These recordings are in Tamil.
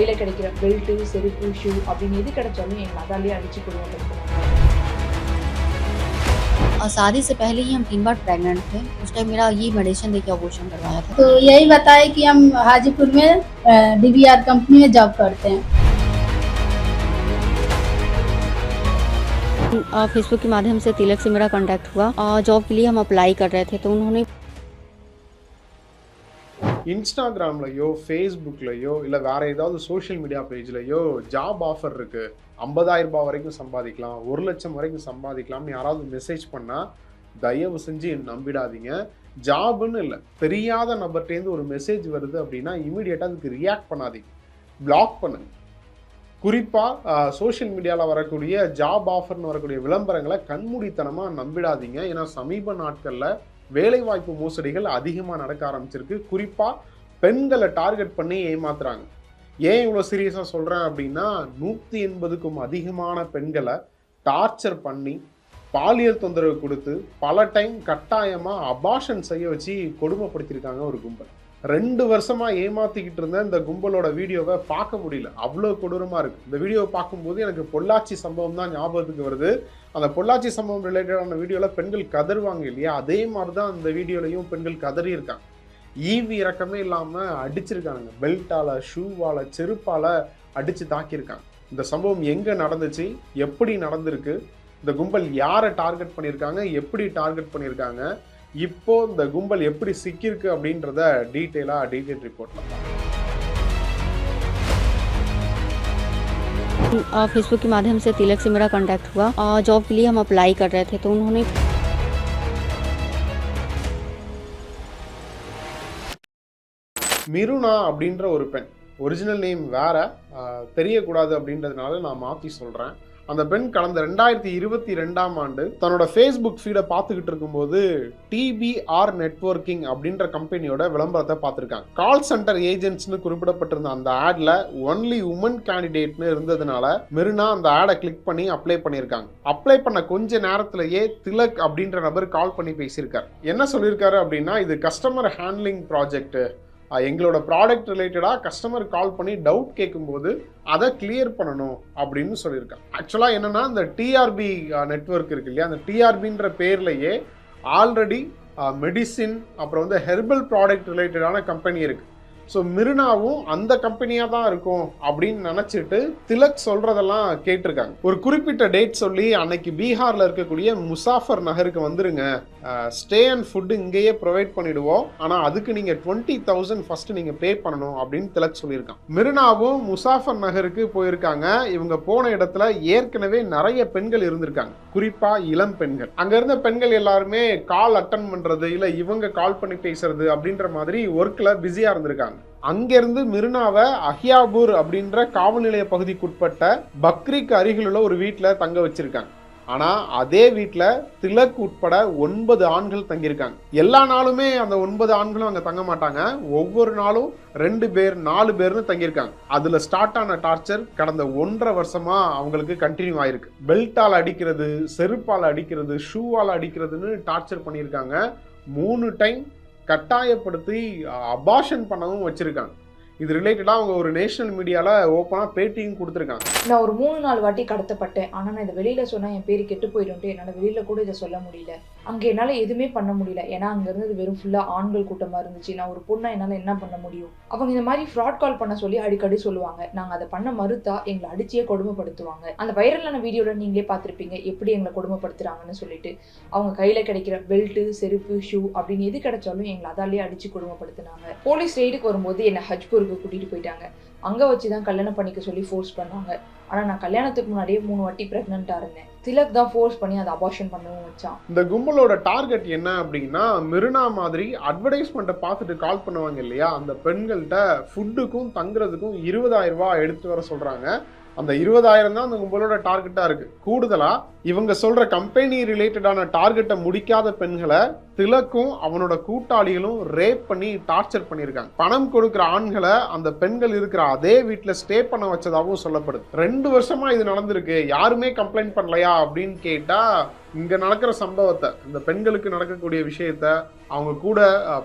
கையில் கிடைக்கிற பெல்ட்டு செருப்பு ஷூ அப்படின்னு எது கிடைச்சாலும் எங்களை அதாலேயே அடிச்சு கொடுவாங்க और शादी से पहले ही हम तीन बार प्रेग्नेंट थे उस टाइम मेरा ये मेडिसिन देके अबॉर्शन करवाया था तो यही बताए कि हम हाजीपुर में डीबीआर कंपनी में जॉब करते हैं फेसबुक के माध्यम से तिलक से मेरा कांटेक्ट हुआ और जॉब के लिए हम अप्लाई कर रहे थे तो उन्होंने இன்ஸ்டாகிராம்லையோ ஃபேஸ்புக்லையோ இல்லை வேற ஏதாவது சோஷியல் மீடியா பேஜ்லையோ ஜாப் ஆஃபர் இருக்கு. ஐம்பதாயிரம் ரூபாய் வரைக்கும் சம்பாதிக்கலாம். ஒரு லட்சம் வரைக்கும் சம்பாதிக்கலாம்னு யாராவது மெசேஜ் பண்ணால் தயவு செஞ்சு நம்பிடாதீங்க. ஜாப்னு இல்லை தெரியாத நபர்கிட்டேருந்து ஒரு மெசேஜ் வருது அப்படின்னா இமீடியட்டாக அதுக்கு ரியாக்ட் பண்ணாதீங்க. பிளாக் பண்ணுங்க குறிப்பாக சோஷியல் மீடியாவில் வரக்கூடிய ஜாப் ஆஃபர்னு வரக்கூடிய விளம்பரங்களை கண்மூடித்தனமாக நம்பிடாதீங்க. ஏன்னா சமீப நாட்களில் வேலைவாய்ப்பு மோசடிகள் அதிகமாக நடக்க ஆரம்பிச்சிருக்கு. குறிப்பாக பெண்களை டார்கெட் பண்ணி ஏமாத்துறாங்க. ஏன் இவ்வளோ சீரியஸாக சொல்கிறேன் அப்படின்னா நூற்றி எண்பதுக்கும் அதிகமான பெண்களை டார்ச்சர் பண்ணி பாலியல் தொந்தரவு கொடுத்து பல டைம் கட்டாயமாக அபாஷன் செய்ய வச்சு கொடுமைப்படுத்தியிருக்காங்க ஒரு கும்பல். ரெண்டு வருஷமா ஏமாத்திக்கிட்டு இருந்த இந்த கும்பலோட வீடியோவை பார்க்க முடியல. அவ்வளோ கொடூரமா இருக்கு. இந்த வீடியோவை பார்க்கும்போது எனக்கு பொள்ளாச்சி சம்பவம் தான் ஞாபகத்துக்கு வருது. அந்த பொள்ளாச்சி சம்பவம் ரிலேட்டடான வீடியோவில் பெண்கள் கதறுவாங்க இல்லையா? அதே மாதிரி தான் அந்த வீடியோலையும் பெண்கள் கதறி இருக்காங்க. ஈவி இறக்கமே இல்லாமல் அடிச்சிருக்காங்க பெல்ட்டால் ஷூவால் செருப்பால் அடித்து தாக்கியிருக்காங்க. இந்த சம்பவம் எங்கே நடந்துச்சு? எப்படி நடந்திருக்கு? இந்த கும்பல் யாரை டார்கெட் பண்ணியிருக்காங்க? எப்படி டார்கெட் பண்ணியிருக்காங்க? இப்போ இந்த கும்பல் எப்படி சிக்கியிருக்கு அப்படின்றத டீட்டெயிலாக டீட்டெயில் ரிப்போர்ட்ல फेसबुक के माध्यम से तिलक से मेरा कांटेक्ट हुआ और जॉब के लिए हम अप्लाई कर रहे थे तो उन्होंने மிருனா அப்படின்ற ஒரு பெண் ஒரிஜினல் நேம் வேற ஆஹ், தெரியக்கூடாது அப்படின்றதுனால நான் மாற்றி சொல்கிறேன் அந்த பெண் கடந்த ரெண்டாயிரத்தி இருபத்தி ரெண்டாம் ஆண்டு தன்னோட ஃபேஸ்புக் ஃபீடை பார்த்துக்கிட்டு இருக்கும்போது டிபிஆர் நெட்வொர்க்கிங் அப்படின்ற கம்பெனியோட விளம்பரத்தை பார்த்துருக்காங்க. கால் சென்டர் ஏஜென்ட்ஸ்னு குறிப்பிடப்பட்டிருந்த அந்த ஆட்ல ஒன்லி உமன் கேண்டிடேட்னு இருந்ததுனால மெரினா அந்த ஆடை கிளிக் பண்ணி அப்ளை பண்ணியிருக்காங்க. அப்ளை பண்ண கொஞ்ச நேரத்திலேயே திலக் அப்படின்ற நபர் கால் பண்ணி பேசியிருக்காரு. என்ன சொல்லியிருக்காரு அப்படின்னா இது கஸ்டமர் ஹேண்ட்லிங் ப்ராஜெக்ட் எங்களோட ப்ராடக்ட் ரிலேட்டடாக கஸ்டமர் கால் பண்ணி டவுட் கேட்கும்போது அதை கிளியர் பண்ணணும் அப்படின்னு சொல்லியிருக்காங்க. ஆக்சுவலாக என்னென்னா இந்த டிஆர்பி நெட்வொர்க் இருக்கு இல்லையா? அந்த டிஆர்பின்ற பேர்லேயே ஆல்ரெடி மெடிசின் அப்புறம் வந்து ஹெர்பல் ப்ராடக்ட் ரிலேட்டடான கம்பெனி இருக்குது ஸோ மிருனாவும் அந்த கம்பெனியாக தான் இருக்கும் அப்படின்னு நினச்சிட்டு திலக் சொல்கிறதெல்லாம் கேட்டிருக்காங்க. ஒரு குறிப்பிட்ட டேட் சொல்லி அன்னைக்கு பீகாரில் இருக்கக்கூடிய முசாஃபர் நகருக்கு வந்துருங்க. ஸ்டே அண்ட் ஃபுட்டு இங்கேயே ப்ரொவைட் பண்ணிடுவோம். ஆனால் அதுக்கு நீங்கள் டுவெண்ட்டி தௌசண்ட் ஃபஸ்ட்டு நீங்கள் பே பண்ணணும் அப்படின்னு திலக் சொல்லியிருக்கான். மிருனாவும் முசாஃபர் நகருக்கு போயிருக்காங்க. இவங்க போன இடத்துல ஏற்கனவே நிறைய பெண்கள் இருந்திருக்காங்க. குறிப்பாக இளம் பெண்கள். அங்கே இருந்த பெண்கள் எல்லாருமே கால் அட்டன் பண்ணுறது இல்லை இவங்க கால் பண்ணி பேசுறது அப்படின்ற மாதிரி ஒர்க்கில் பிஸியாக இருந்திருக்காங்க. அங்கேருந்து மிருனாவை அஹியாபூர் அப்படின்ற காவல் நிலைய பகுதிக்குட்பட்ட பக்ரிக்கு அருகிலுள்ள ஒரு வீட்டில் தங்க வச்சிருக்காங்க. ஆனால் அதே வீட்டில் திலக் உட்பட ஒன்பது ஆண்கள் தங்கியிருக்காங்க. எல்லா நாளுமே அந்த ஒன்பது ஆண்களும் அங்கே தங்க மாட்டாங்க. ஒவ்வொரு நாளும் ரெண்டு பேர் நாலு பேர்னு தங்கியிருக்காங்க. அதில் ஸ்டார்ட் ஆன டார்ச்சர் கடந்த ஒன்றரை வருஷமாக அவங்களுக்கு கண்டினியூ ஆயிருக்கு. பெல்ட்டால் அடிக்கிறது செருப்பால் அடிக்கிறது ஷூவால் அடிக்கிறதுன்னு டார்ச்சர் பண்ணியிருக்காங்க. மூணு டைம் கட்டாயப்படுத்தி அபாஷன் பண்ணவும் வச்சுருக்காங்க. இது ரிலேட்டடாக அவங்க ஒரு நேஷனல் மீடியாவில் ஓப்பனாக பேட்டியும் கொடுத்துருக்காங்க. நான் ஒரு மூணு நாலு வாட்டி கடத்தப்பட்டேன். ஆனால் நான் இதை வெளியில் சொன்னால் என் பேர் கெட்டு போயிடும்ட்டு என்னால் வெளியில் கூட இதை சொல்ல முடியல. அங்கே என்னால் எதுவுமே பண்ண முடியல. ஏன்னா அங்கே இருந்தது வெறும் ஃபுல்லாக ஆண்கள் கூட்டமாக இருந்துச்சு. நான் ஒரு பொண்ணை என்னால் என்ன பண்ண முடியும்? அவங்க இந்த மாதிரி ஃப்ராட் கால் பண்ண சொல்லி அடிக்கடி சொல்லுவாங்க. நாங்கள் அதை பண்ண மறுத்தா எங்களை அடிச்சே கொடுமைப்படுத்துவாங்க. அந்த வைரலான வீடியோவில் நீங்களே பார்த்துருப்பீங்க. எப்படி எங்களை கொடுமைப்படுத்துறாங்கன்னு சொல்லிட்டு. அவங்க கையில் கிடைக்கிற பெல்ட்டு செருப்பு ஷூ அப்படின்னு எது கிடைச்சாலும் எங்களை அதாலேயே அடிச்சு கொடுமைப்படுத்துனாங்க. போலீஸ் ரெய்டுக்கு வரும்போது என்னை ஹஜ்பூருக்கு கூட்டிகிட்டு போயிட்டாங்க. அங்கே வச்சு தான் கல்யாணம் பண்ணிக்க சொல்லி ஃபோர்ஸ் பண்ணாங்க ஆனால் நான் கல்யாணத்துக்கு முன்னாடியே மூணு வாட்டி ப்ரெக்னெண்ட்டாக இருந்தேன். திலக் தான் ஃபோர்ஸ் பண்ணி அதை அபார்ஷன் பண்ணவும் வச்சான். இந்த கும்பலோட டார்கெட் என்ன அப்படின்னா மிருனா மாதிரி அட்வர்டைஸ்மெண்ட்டை பார்த்துட்டு கால் பண்ணுவாங்க இல்லையா? அந்த பெண்கள்கிட்ட ஃபுட்டுக்கும் தங்குறதுக்கும் இருபதாயிரம் ரூபாய் எடுத்து வர சொல்கிறாங்க அந்த இருபதாயிரம் தான் அந்த கும்பலோட டார்கெட்டாக இருக்குது கூடுதலாக இவங்க சொல்கிற கம்பெனி ரிலேட்டடான டார்கெட்டை முடிக்காத பெண்களை திலக்கும் அவனோட கூட்டாளிகளும் ரேப் பண்ணி டார்ச்சர் பண்ணியிருக்காங்க. பணம் கொடுக்குற ஆண்களை அந்த பெண்கள் இருக்கிற அதே வீட்டில் ஸ்டே பண்ண வச்சதாகவும் சொல்லப்படுது. ரெண்டு வருஷமா இது நடந்திருக்கு. யாருமே கம்ப்ளைண்ட் பண்ணலையா அப்படின்னு கேட்டா இங்க நடக்கிற சம்பவத்தை இந்த பெண்களுக்கு நடக்கக்கூடிய விஷயத்த அவங்க கூட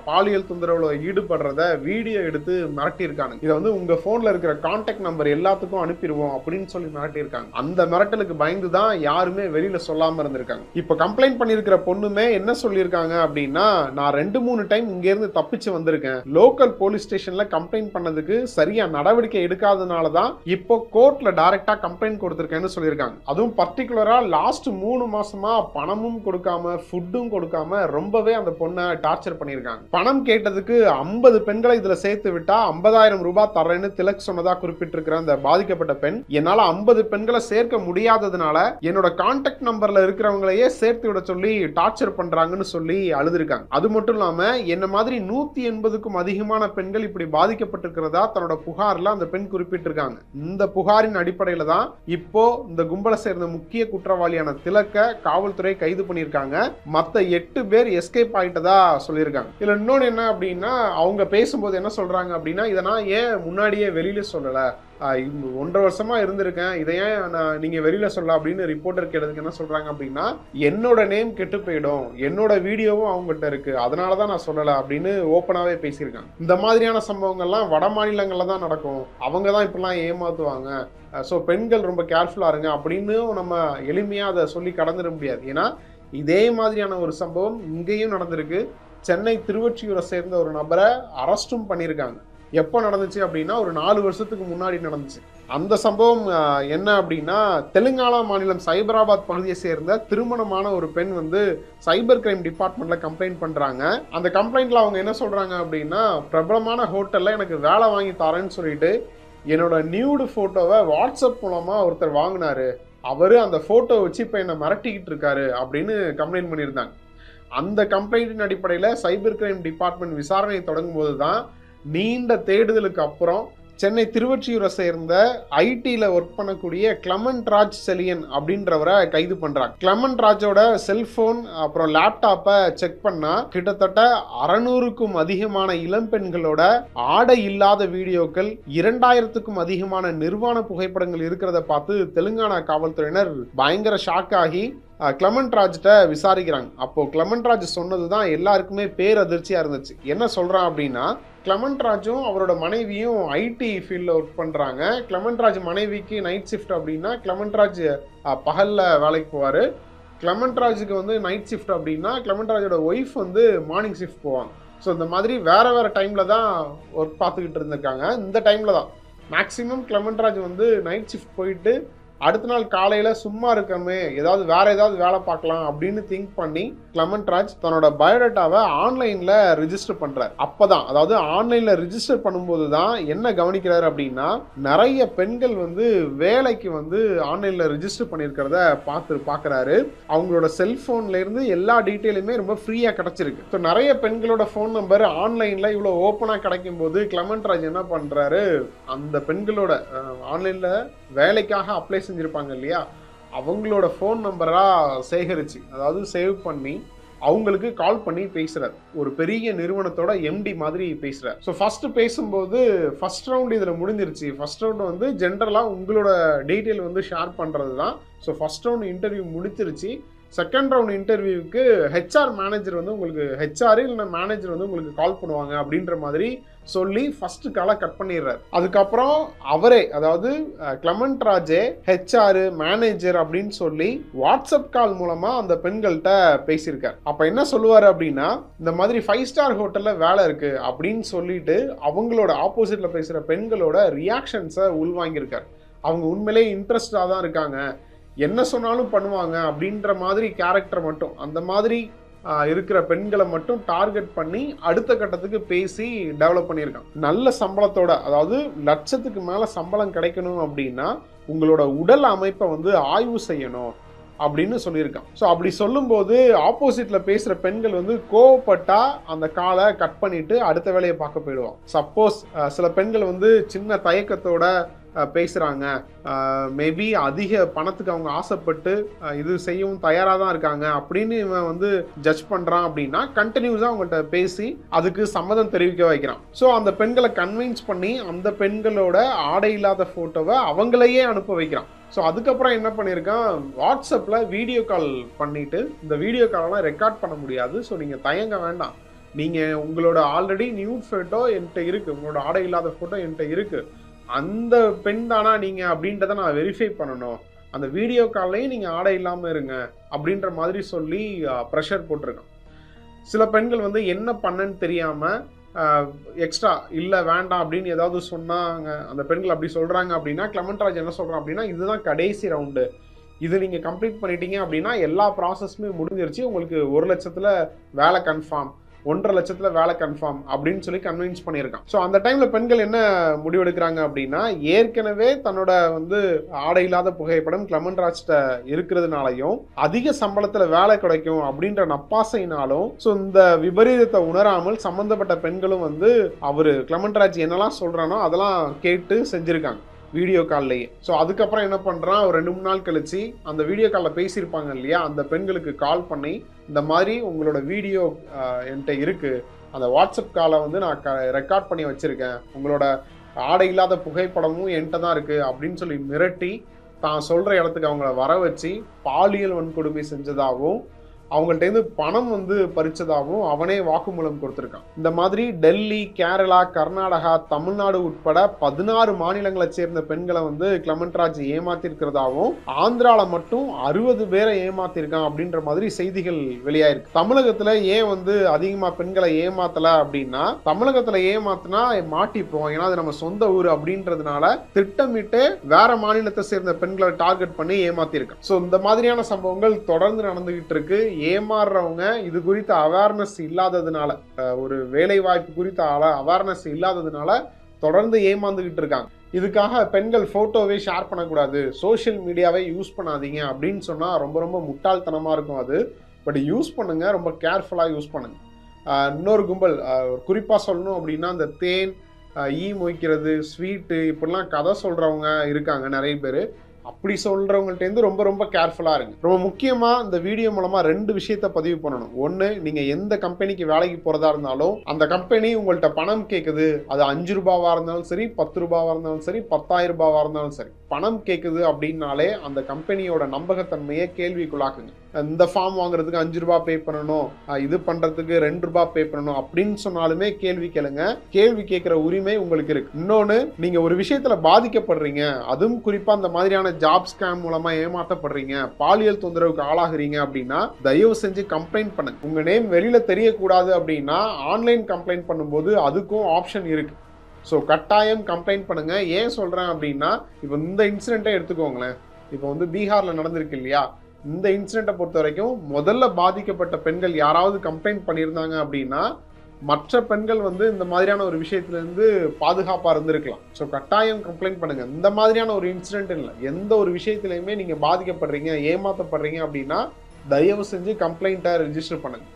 பாலியல் தொந்தரவுல ஈடுபடுறத வீடியோ எடுத்து மிரட்டியிருக்காங்க. இதை வந்து உங்க போன்ல இருக்கிற கான்டாக்ட் நம்பர் எல்லாத்துக்கும் அனுப்பிடுவோம் அப்படின்னு சொல்லி மிரட்டியிருக்காங்க. அந்த மிரட்டலுக்கு பயந்து தான் யாருமே வெளியில சொல்லாம இருந்திருக்காங்க. இப்ப கம்ப்ளைண்ட் பண்ணியிருக்கிற பொண்ணுமே என்ன சொல்லியிருக்காங்க? அப்படின்னா நான் ரெண்டு மூணு டைம் இங்கேருந்து தப்பிச்சு வந்திருக்கேன். லோக்கல் போலீஸ் ஸ்டேஷன்ல கம்ப்ளைண்ட் பண்ணதுக்கு சரியா நடவடிக்கை எடுக்காதனால தான் இப்போ கோர்ட்ல டைரக்டா கம்ப்ளைண்ட் கொடுத்துருக்கேன்னு சொல்லியிருக்காங்க. அதுவும் பர்டிகுலரா லாஸ்ட் மூணு மாசமா பணமும் கொடுக்காம ஃபுட்டும் கொடுக்காம ரொம்பவே அந்த பொண்ணை டார்ச்சர் பண்ணியிருக்காங்க. பணம் கேட்டதுக்கு ஐம்பது பெண்களை இதுல சேர்த்து விட்டா ஐம்பதாயிரம் ரூபாய் தரேன்னு திலக் சொன்னதா குறிப்பிட்டிருக்கிற அந்த பாதிக்கப்பட்ட பெண் என்னால ஐம்பது பெண்களை சேர்க்க முடியாததுனால என்னோட கான்டாக்ட் நம்பர்ல இருக்கிறவங்களையே சேர்த்து விட சொல்லி டார்ச்சர் பண்றாங்கன்னு சொல்லி அழுதுருக்காங்க. அது மட்டும் இல்லாமல் என்ன மாதிரி நூற்றி எண்பதுக்கும் அதிகமான பெண்கள் இப்படி பாதிக்கப்பட்டிருக்கிறதா தன்னோட புகார்ல அந்த பெண் குறிப்பிட்டிருக்காங்க. இந்த புகாரின் அடிப்படையில் தான் இப்போ இந்த கும்பலை சேர்ந்த முக்கிய குற்றவாளியான திலக்க காவல்துறை கைது பண்ணியிருக்காங்க. மற்ற எட்டு பேர் எஸ்கேப் ஆயிட்டதா சொல்லியிருக்காங்க. இதில் இன்னொன்னு என்ன அப்படின்னா அவங்க பேசும்போது என்ன சொல்கிறாங்க அப்படின்னா இதை நான் ஏன் முன்னாடியே வெளியில சொல்லலை? ஒன்றரை வருஷமா இருந்திருக்கேன். இதை ஏன் நான் நீங்க வெளியில சொல்ல அப்படின்னு ரிப்போர்ட்டர் கேட்டதுக்கு என்ன சொல்றாங்க அப்படின்னா என்னோட நேம் கெட்டு போயிடும். என்னோட வீடியோவும் அவங்ககிட்ட இருக்கு. அதனால தான் நான் சொல்லல அப்படின்னு ஓப்பனாவே பேசியிருக்காங்க. இந்த மாதிரியான சம்பவங்கள்லாம் வட மாநிலங்கள்ல தான் நடக்கும். அவங்க தான் இப்பெல்லாம் ஏமாத்துவாங்க. ஸோ பெண்கள் ரொம்ப கேர்ஃபுல்லாக இருங்க அப்படின்னு நம்ம எளிமையாக அதை சொல்லி கடந்துட முடியாது. ஏன்னா இதே மாதிரியான ஒரு சம்பவம் இங்கேயும் நடந்திருக்கு. சென்னை திருவொற்றியூரை சேர்ந்த ஒரு நபரை அரெஸ்டும் பண்ணியிருக்காங்க. எப்போ நடந்துச்சு அப்படின்னா ஒரு நாலு வருஷத்துக்கு முன்னாடி நடந்துச்சு. அந்த சம்பவம் என்ன அப்படின்னா தெலுங்கானா மாநிலம் சைபராபாத் பகுதியை சேர்ந்த திருமணமான ஒரு பெண் வந்து சைபர் கிரைம் டிபார்ட்மெண்ட்ல கம்ப்ளைண்ட் பண்றாங்க. அந்த கம்ப்ளைண்ட்ல அவங்க என்ன சொல்றாங்க அப்படின்னா பிரபலமான ஹோட்டல்ல எனக்கு வேலை வாங்கி தரேன்னு சொல்லிட்டு என்னோட நியூடு ஃபோட்டோவை வாட்ஸ்அப் மூலமாக ஒருத்தர் வாங்கினாரு. அவர் அந்த ஃபோட்டோ வச்சு இப்போ என்னை மிரட்டிக்கிட்டு இருக்காரு அப்படின்னு கம்ப்ளைண்ட் பண்ணியிருந்தாங்க. அந்த கம்ப்ளைண்ட்டின் அடிப்படையில் சைபர் கிரைம் டிபார்ட்மெண்ட் விசாரணை தொடங்கும் போது தான் நீண்ட தேடுதலுக்கு அப்புறம் சென்னை திருவொற்றியூரை சேர்ந்த ஐடியில் ஒர்க் பண்ணக்கூடிய கிளமண்ட் ராஜ் செலியன் அப்படின்றவரை கைது பண்ணுறாங்க கிளமண்ட் ராஜோட செல்ஃபோன் அப்புறம் லேப்டாப்பை செக் பண்ணால் கிட்டத்தட்ட அறநூறுக்கும் அதிகமான இளம்பெண்களோட ஆடை இல்லாத வீடியோக்கள் இரண்டாயிரத்துக்கும் அதிகமான நிர்வாண புகைப்படங்கள் இருக்கிறத பார்த்து தெலுங்கானா காவல்துறையினர் பயங்கர ஷாக் ஆகி அஹ், கிளமண்ட் ராஜ்கிட்ட விசாரிக்கிறாங்க. அப்போது கிளமண்ட் ராஜ் சொன்னது தான் எல்லாருக்குமே பேரதிர்ச்சியாக இருந்துச்சு. என்ன சொல்கிறான் அப்படின்னா கிளமண்ட் ராஜும் அவரோட மனைவியும் ஐடி ஃபீல்டில் ஒர்க் பண்ணுறாங்க கிளமண்ட் ராஜ் மனைவிக்கு நைட் ஷிஃப்ட் அப்படின்னா கிளமண்ட் ராஜ் பகலில் வேலைக்கு போவார். கிளமண்ட் ராஜுக்கு வந்து நைட் ஷிஃப்ட் அப்படின்னா கிளமண்ட் ராஜோட ஒய்ஃப் வந்து மார்னிங் ஷிஃப்ட் போவாங்க. ஸோ இந்த மாதிரி வேறு வேறு டைமில் தான் ஒர்க் பார்த்துக்கிட்டு இருந்திருக்காங்க. இந்த டைமில் தான். மேக்ஸிமம் கிளமண்ட் ராஜ் வந்து நைட் ஷிஃப்ட் போயிட்டு அடுத்த நாள் காலையில் சும்மா இருக்கமே ஏதாவது வேற ஏதாவது வேலை பார்க்கலாம் அப்படின்னு திங்க் பண்ணி கிளமன் ராஜ் தன்னோட பயோடேட்டாவை ஆன்லைனில் ரிஜிஸ்டர் பண்ணுறார் அப்போ தான் அதாவது ஆன்லைனில் ரிஜிஸ்டர் பண்ணும்போது தான் என்ன கவனிக்கிறார் அப்படின்னா நிறைய பெண்கள் வந்து வேலைக்கு வந்து ஆன்லைனில் ரிஜிஸ்டர் பண்ணியிருக்கிறத பார்த்து பார்க்குறாரு. அவங்களோட செல்ஃபோன்லேருந்து எல்லா டீட்டெயிலுமே ரொம்ப ஃப்ரீயாக கிடச்சிருக்கு. ஸோ நிறைய பெண்களோட ஃபோன் நம்பர் ஆன்லைனில் இவ்வளோ ஓப்பனாக கிடைக்கும் போது கிளமன் ராஜ் என்ன பண்ணுறாரு அந்த பெண்களோட ஆன்லைனில் வேலைக்காக அப்ளை செஞ்சுருப்பாங்க இல்லையா? அவங்களோட ஃபோன் நம்பராக சேகரிச்சு அதாவது சேவ் பண்ணி அவங்களுக்கு கால் பண்ணி பேசுகிறார் ஒரு பெரிய நிறுவனத்தோட எம்டி மாதிரி பேசுகிறார் ஸோ ஃபஸ்ட்டு பேசும்போது ஃபர்ஸ்ட் ரவுண்ட் இதில் முடிஞ்சிருச்சு. ஃபர்ஸ்ட் ரவுண்ட் வந்து ஜென்ரலாக உங்களோட டீட்டெயில் வந்து ஷேர் பண்ணுறது தான் ஸோ ஃபஸ்ட் ரவுண்ட் இன்டர்வியூ முடிச்சிருச்சு. செகண்ட் ரவுண்ட் இன்டர்வியூவுக்கு ஹெச்ஆர் மேனேஜர் வந்து உங்களுக்கு ஹெச்ஆர் இல்லைன்னா மேனேஜர் வந்து உங்களுக்கு கால் பண்ணுவாங்க அப்படின்ற மாதிரி சொல்லி ஃபர்ஸ்ட் காலை கட் பண்ணிடுறாரு. அதுக்கப்புறம் அவரே அதாவது கிளமண்ட் ராஜே ஹெச்ஆர் மேனேஜர் அப்படின்னு சொல்லி வாட்ஸ்அப் கால் மூலமா அந்த பெண்கள்கிட்ட பேசியிருக்கார். அப்ப என்ன சொல்லுவார் அப்படின்னா இந்த மாதிரி ஃபைவ் ஸ்டார் ஹோட்டல்ல வேலை இருக்கு அப்படின்னு சொல்லிட்டு அவங்களோட ஆப்போசிட்ல பேசுற பெண்களோட ரியாக்ஷன்ஸை உள்வாங்கியிருக்கார். அவங்க உண்மையிலேயே இன்ட்ரெஸ்டாக தான் இருக்காங்க. என்ன சொன்னாலும் பண்ணுவாங்க அப்படின்ற மாதிரி கேரக்டர் மட்டும். அந்த மாதிரி இருக்கிற பெண்களை மட்டும் டார்கெட் பண்ணி அடுத்த கட்டத்துக்கு பேசி டெவலப் பண்ணியிருக்கான் நல்ல சம்பளத்தோட அதாவது லட்சத்துக்கு மேலே சம்பளம் கிடைக்கணும் அப்படின்னா உங்களோட உடல் அமைப்பை வந்து ஆய்வு செய்யணும் அப்படின்னு சொல்லியிருக்கான் ஸோ அப்படி சொல்லும்போது ஆப்போசிட்டில் பேசுகிற பெண்கள் வந்து கோவப்பட்டா அந்த காலை கட் பண்ணிட்டு அடுத்த வேலையை பார்க்க போயிடுவான் சப்போஸ் சில பெண்கள் வந்து சின்ன தயக்கத்தோட பேசுகிறாங்க மேபி அதிக பணத்துக்கு அவங்க ஆசைப்பட்டு இது செய்யவும் தயாராக தான் இருக்காங்க. அப்படின்னு இவன் வந்து ஜட்ஜ் பண்ணுறான் அப்படின்னா கண்டினியூஸாக அவங்கள்ட்ட பேசி அதுக்கு சம்மதம் தெரிவிக்க வைக்கிறான். ஸோ அந்த பெண்களை கன்வின்ஸ் பண்ணி அந்த பெண்களோட ஆடை இல்லாத ஃபோட்டோவை அவங்களையே அனுப்ப வைக்கிறான். ஸோ அதுக்கப்புறம் என்ன பண்ணியிருக்கான்? வாட்ஸ்அப்பில் வீடியோ கால் பண்ணிவிட்டு இந்த வீடியோ காலெல்லாம் ரெக்கார்ட் பண்ண முடியாது. ஸோ நீங்கள் தயங்க வேண்டாம். நீங்கள் உங்களோட ஆல்ரெடி நியூட் ஃபோட்டோ என்கிட்ட இருக்குது உங்களோட ஆடை இல்லாத ஃபோட்டோ என்கிட்ட இருக்குது அந்த பெண் தானா நீங்கள் அப்படின்றத நான் வெரிஃபை பண்ணணும். அந்த வீடியோ கால்லையும் நீங்கள் ஆடை இல்லாமல் இருங்க அப்படின்ற மாதிரி சொல்லி ப்ரெஷர் போட்டிருக்கான். சில பெண்கள் வந்து என்ன பண்ணன்னு தெரியாமல் எக்ஸ்ட்ரா இல்லை வேண்டாம் அப்படின்னு ஏதாவது சொன்னாங்க. அந்த பெண்கள் அப்படி சொல்கிறாங்க அப்படின்னா கிளமண்ட் ராஜ் என்ன சொல்கிறான் அப்படின்னா இதுதான் கடைசி ரவுண்டு இது நீங்கள் கம்ப்ளீட் பண்ணிட்டீங்க அப்படின்னா எல்லா ப்ராசஸுமே முடிஞ்சிருச்சு. உங்களுக்கு ஒரு லட்சத்தில் வேலை கன்ஃபார்ம் ஒன்றரை லட்சத்தில் வேலை கன்ஃபார்ம் அப்படின்னு சொல்லி கன்வின்ஸ் பண்ணியிருக்கான். ஸோ அந்த டைமில் பெண்கள் என்ன முடிவெடுக்கிறாங்க அப்படின்னா ஏற்கனவே தன்னோட வந்து ஆடை இல்லாத புகைப்படம் கிளமன் ராஜ்கிட்ட இருக்கிறதுனாலையும் அதிக சம்பளத்தில் வேலை கிடைக்கும் அப்படின்ற நப்பாசையினாலும் ஸோ இந்த விபரீதத்தை உணராமல் சம்பந்தப்பட்ட பெண்களும் வந்து அவர் கிளமன் ராஜ் என்னெல்லாம் சொல்கிறானோ அதெல்லாம் கேட்டு செஞ்சுருக்காங்க. வீடியோ கால்லையே ஸோ அதுக்கப்புறம் என்ன பண்ணுறான் ஒரு ரெண்டு மூணு நாள் கழிச்சு அந்த வீடியோ காலில் பேசியிருப்பாங்க இல்லையா? அந்த பெண்களுக்கு கால் பண்ணி இந்த மாதிரி உங்களோட வீடியோ என்கிட்ட இருக்குது அந்த வாட்ஸ்அப் காலை வந்து நான் க ரெக்கார்ட் பண்ணி வச்சுருக்கேன். உங்களோட ஆடை இல்லாத புகைப்படமும் என்கிட்ட தான் இருக்குது அப்படின்னு சொல்லி மிரட்டி தான் சொல்கிற இடத்துக்கு அவங்கள வர வச்சு பாலியல் வன்கொடுமை செஞ்சதாகவும் அவங்கள்ட்டேருந்து பணம் வந்து பறிச்சதாகவும் அவனே வாக்குமூலம் கொடுத்துருக்கான். இந்த மாதிரி டெல்லி கேரளா கர்நாடகா தமிழ்நாடு உட்பட பதினாறு மாநிலங்களை சேர்ந்த பெண்களை வந்து கிளமண்ட் ஏமாத்திருக்கிறதாகவும் ஆந்திரால மட்டும் அறுபது பேரை ஏமாத்திருக்கான் அப்படின்ற மாதிரி செய்திகள் வெளியாயிருக்கு. தமிழகத்துல ஏன் வந்து அதிகமா பெண்களை ஏமாத்தல அப்படின்னா தமிழகத்துல ஏமாத்தினா மாட்டிப்போம். ஏன்னா அது நம்ம சொந்த ஊர் அப்படின்றதுனால திட்டமிட்டு வேற மாநிலத்தை சேர்ந்த பெண்களை டார்கெட் பண்ணி ஏமாத்திருக்கான். ஸோ இந்த மாதிரியான சம்பவங்கள் தொடர்ந்து நடந்துகிட்டு இருக்கு. ஏமாறுறவங்க இது குறித்த அவேர்னஸ் இல்லாததுனால ஒரு வேலை வாய்ப்பு குறித்த அவேர்னஸ் இல்லாததுனால தொடர்ந்து ஏமாந்துகிட்டு இருக்காங்க. இதுக்காக பெண்கள் ஃபோட்டோவே ஷேர் பண்ணக்கூடாது. சோஷியல் மீடியாவை யூஸ் பண்ணாதீங்க அப்படின்னு சொன்னால் ரொம்ப ரொம்ப முட்டாள்தனமாக இருக்கும் அது. பட் யூஸ் பண்ணுங்க ரொம்ப கேர்ஃபுல்லாக யூஸ் பண்ணுங்க. இன்னொரு கும்பல் குறிப்பாக சொல்லணும் அப்படின்னா அந்த தேன் ஈ மொய்க்கிறது ஸ்வீட்டு இப்படிலாம் கதை சொல்கிறவங்க இருக்காங்க நிறைய பேர். அப்படி சொல்கிறவங்கள்ட்டேருந்து ரொம்ப ரொம்ப கேர்ஃபுல்லாக இருங்க. ரொம்ப முக்கியமாக இந்த வீடியோ மூலமாக ரெண்டு விஷயத்த பதிவு பண்ணணும். ஒன்று நீங்கள் எந்த கம்பெனிக்கு வேலைக்கு போகிறதா இருந்தாலும் அந்த கம்பெனி உங்கள்கிட்ட பணம் கேட்குது அது அஞ்சு ரூபாவாக இருந்தாலும் சரி பத்து ரூபாவாக இருந்தாலும் சரி பத்தாயிரம் ரூபாவாக இருந்தாலும் சரி. பணம் கேட்குது அப்படின்னாலே அந்த கம்பெனியோட நம்பகத்தன்மையை கேள்விக்குள்ளாக்குங்க. இந்த ஃபார்ம் வாங்குறதுக்கு அஞ்சு ரூபாய் பே பண்ணணும். இது பண்ணுறதுக்கு ரெண்டு ரூபாய் பே பண்ணணும். அப்படின்னு சொன்னாலுமே கேள்வி கேளுங்க. கேள்வி கேட்குற உரிமை உங்களுக்கு இருக்கு. இன்னொன்று நீங்கள் ஒரு விஷயத்தில் பாதிக்கப்படுறீங்க. அதுவும் குறிப்பாக அந்த மாதிரியான ஜாப் ஸ்கேம் மூலமாக ஏமாற்றப்படுறீங்க பாலியல் தொந்தரவுக்கு ஆளாகிறீங்க அப்படின்னா தயவு செஞ்சு கம்ப்ளைண்ட் பண்ணுங்க. உங்கள் நேம் வெளியில் தெரியக்கூடாது அப்படின்னா ஆன்லைன் கம்ப்ளைண்ட் பண்ணும்போது அதுக்கும் ஆப்ஷன் இருக்கு. ஸோ கட்டாயம் கம்ப்ளைண்ட் பண்ணுங்க. ஏன் சொல்கிறேன் அப்படின்னா இப்போ இந்த இன்சிடெண்ட்டை எடுத்துக்கோங்களேன். இப்போ வந்து பீகாரில் நடந்திருக்கு இல்லையா? இந்த இன்சிடெண்ட்டை பொறுத்த வரைக்கும் முதல்ல பாதிக்கப்பட்ட பெண்கள் யாராவது கம்ப்ளைண்ட் பண்ணியிருந்தாங்க அப்படின்னா மற்ற பெண்கள் வந்து இந்த மாதிரியான ஒரு விஷயத்துலேருந்து பாதுகாப்பாக இருந்திருக்கலாம். ஸோ கட்டாயம் கம்ப்ளைண்ட் பண்ணுங்கள் இந்த மாதிரியான ஒரு இன்சிடென்ட் இல்லை. எந்த ஒரு விஷயத்துலையுமே நீங்கள் பாதிக்கப்படுறீங்க ஏமாற்றப்படுறீங்க அப்படின்னா தயவு செஞ்சு கம்ப்ளைண்ட்டை ரெஜிஸ்டர் பண்ணுங்கள்